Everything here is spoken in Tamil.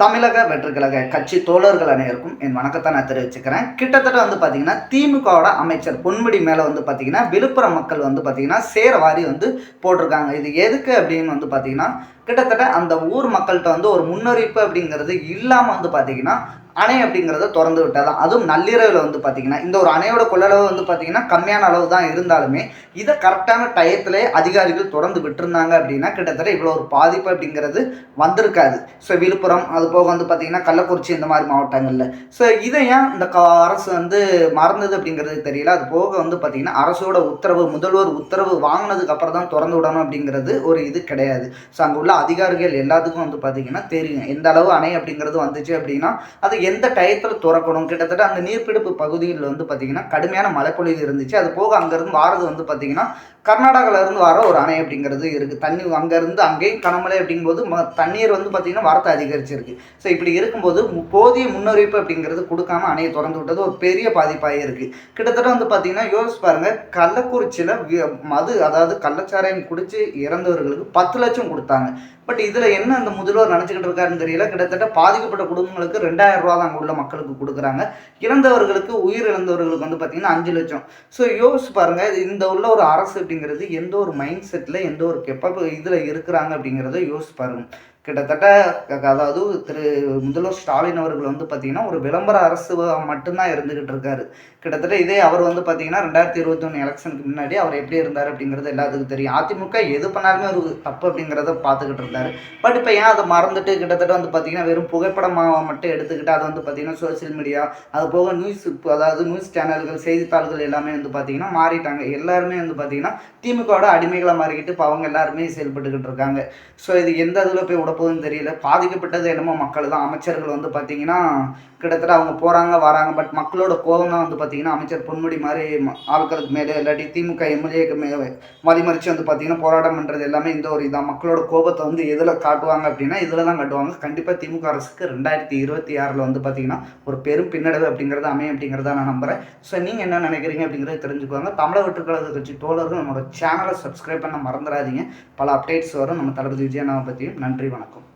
தமிழக வெற்றுக்கழக கட்சி தோழர்கள் அனைவருக்கும் என் வணக்கத்தை நான் தெரிவிச்சுக்கிறேன். கிட்டத்தட்ட வந்து பார்த்தீங்கன்னா திமுகவோட அமைச்சர் பொன்முடி மேலே வந்து பார்த்தீங்கன்னா விழுப்புரம் மக்கள் வந்து பார்த்தீங்கன்னா சேர வாரி வந்து போட்டிருக்காங்க. இது எதுக்கு அப்படின்னு வந்து பார்த்தீங்கன்னா கிட்டத்தட்ட அந்த ஊர் மக்கள்கிட்ட வந்து ஒரு முன்னறிவிப்பு அப்படிங்கிறது இல்லாமல் வந்து பார்த்தீங்கன்னா அணை அப்படிங்கிறத திறந்து விட்டாதான். அதுவும் நள்ளிரவில் வந்து பார்த்தீங்கன்னா இந்த ஒரு அணையோட கொள்ளளவு வந்து பார்த்தீங்கன்னா கம்மியான அளவு தான் இருந்தாலுமே இதை கரெக்டான டயத்திலே அதிகாரிகள் திறந்து விட்டுருந்தாங்க அப்படின்னா கிட்டத்தட்ட இவ்வளோ ஒரு பாதிப்பு அப்படிங்கிறது வந்திருக்காது. ஸோ விழுப்புரம் அது போக வந்து பார்த்தீங்கன்னா கள்ளக்குறிச்சி இந்த மாதிரி மாவட்டங்களில். ஸோ இதை ஏன் இந்த க அரசு வந்து மறந்தது அப்படிங்கிறது தெரியல. அது போக வந்து பார்த்தீங்கன்னா அரசோட உத்தரவு முதல்வர் உத்தரவு வாங்கினதுக்கு அப்புறம் தான் திறந்து விடணும் அப்படிங்கிறது ஒரு இது கிடையாது. ஸோ அங்கே உள்ள அதிகாரிகள் எல்லாத்துக்கும் வந்து பார்த்திங்கன்னா தெரியும். எந்த அளவு அணை அப்படிங்கிறது வந்துச்சு அப்படின்னா அது எந்த டயத்தில் திறக்கணும்? கிட்டத்தட்ட அந்த நீர்ப்பிடிப்பு பகுதிகளில் வந்து பார்த்தீங்கன்னா கடுமையான மழைப்பொழிவு இருந்துச்சு. அது போக அங்கேருந்து வாரது வந்து பார்த்தீங்கன்னா கர்நாடகாவிலேருந்து வர ஒரு அணை அப்படிங்கிறது இருக்குது தண்ணி அங்கேருந்து அங்கேயும் கனமழை அப்படிங்கும்போது ம தண்ணீர் வந்து பார்த்திங்கன்னா வரத்தை அதிகரிச்சிருக்கு. ஸோ இப்படி இருக்கும்போது மு- போதிய முன்னறிவிப்பு அப்படிங்கிறது கொடுக்காம அணையை திறந்து விட்டது ஒரு பெரிய பாதிப்பாக இருக்குது கிட்டத்தட்ட வந்து பார்த்திங்கன்னா யோசிச்சு பாருங்கள் கள்ளக்குறிச்சியில் மது அதாவது கள்ளச்சாராயம் குடித்து இறந்தவர்களுக்கு பத்து லட்சம் கொடுத்தாங்க. பட் இதில் என்ன அந்த முதல்வர் நினச்சிக்கிட்டு இருக்காருன்னு தெரியல. கிட்டத்தட்ட பாதிக்கப்பட்ட குடும்பங்களுக்கு ரெண்டாயிரம் ரூபா தான் அங்கே உள்ள மக்களுக்கு கொடுக்குறாங்க. இறந்தவர்களுக்கு உயிர் இழந்தவர்களுக்கு வந்து பார்த்திங்கன்னா அஞ்சு லட்சம். ஸோ யோசிச்சு பாருங்கள் இந்த உள்ள ஒரு அரசு அப்படிங்கிறது எந்த ஒரு மைண்ட் செட்டில் எந்த ஒரு கெப்ப இதில் இருக்கிறாங்க அப்படிங்கிறத யோசிச்சு பாருங்கள் கிட்டத்தட்ட அதாவது திரு முதல்வர் ஸ்டாலின் அவர்கள் வந்து பார்த்தீங்கன்னா ஒரு விளம்பர அரசு மட்டும்தான் இருந்துகிட்டு இருக்காரு. கிட்டத்தட்ட இதே அவர் வந்து பார்த்தீங்கன்னா ரெண்டாயிரத்தி இருபத்தொன்று எலெக்ஷனுக்கு முன்னாடி அவர் எப்படி இருந்தார் அப்படிங்கிறது எல்லாத்துக்கும் தெரியும். அதிமுக எது பண்ணாலுமே ஒரு தப்பு அப்படிங்கிறத பார்த்துக்கிட்டு இருந்தார். பட் இப்போ ஏன் அதை மறந்துட்டு கிட்டத்தட்ட வந்து பார்த்தீங்கன்னா வெறும் புகைப்படமாக மட்டும் எடுத்துக்கிட்டு அதை வந்து பார்த்தீங்கன்னா சோஷியல் மீடியா அது போக நியூஸ் அதாவது நியூஸ் சேனல்கள் செய்தித்தாள்கள் எல்லாமே வந்து பார்த்தீங்கன்னா மாறிட்டாங்க. எல்லாருமே வந்து பார்த்தீங்கன்னா திமுகவோட அடிமைகளை மாறிக்கிட்டு இப்போ அவங்க எல்லாருமே செயல்பட்டுக்கிட்டு இருக்காங்க. ஸோ இது எந்த இதில் போய் போகுதுன்னு தெரியல. பாதிக்கப்பட்டது என்னமோ மக்கள் தான் அமைச்சர்கள் வந்து பார்த்தீங்கன்னா கிட்டத்தட்ட அவங்க போகிறாங்க வராங்க. பட் மக்களோட கோபம் தான் வந்து பார்த்தீங்கன்னா அமைச்சர் பொன்முடி மாதிரி ஆட்களுக்கு மேலே இல்லாட்டி திமுக எம்எல்ஏக்கு மே வழிமறிச்சு வந்து பார்த்தீங்கன்னா போராட்டம் பண்ணுறது எல்லாமே இந்த ஒரு இதான். மக்களோட கோபத்தை வந்து எதில் காட்டுவாங்க அப்படின்னா இதில் தான் காட்டுவாங்க. கண்டிப்பாக திமுக அரசுக்கு ரெண்டாயிரத்தி இருபத்தி ஆறில் வந்து பார்த்தீங்கன்னா ஒரு பெரும் பின்னடைவு அப்படிங்கிறது அமையும் அப்படிங்கிறத நான் நம்புகிறேன் ஸோ நீங்கள் என்ன நினைக்கிறீங்க அப்படிங்கிறத தெரிஞ்சுக்குவாங்க தமிழக வெற்றுக்கழக கட்சி தோழர்கள் நம்மளோட சேனலை சப்ஸ்கிரைப் பண்ண மறந்துடாதீங்க. பல அப்டேட்ஸ் வரும். நம்ம தளபதி விஜயனாவை பற்றியும் நன்றி வணக்கம். Mónaco.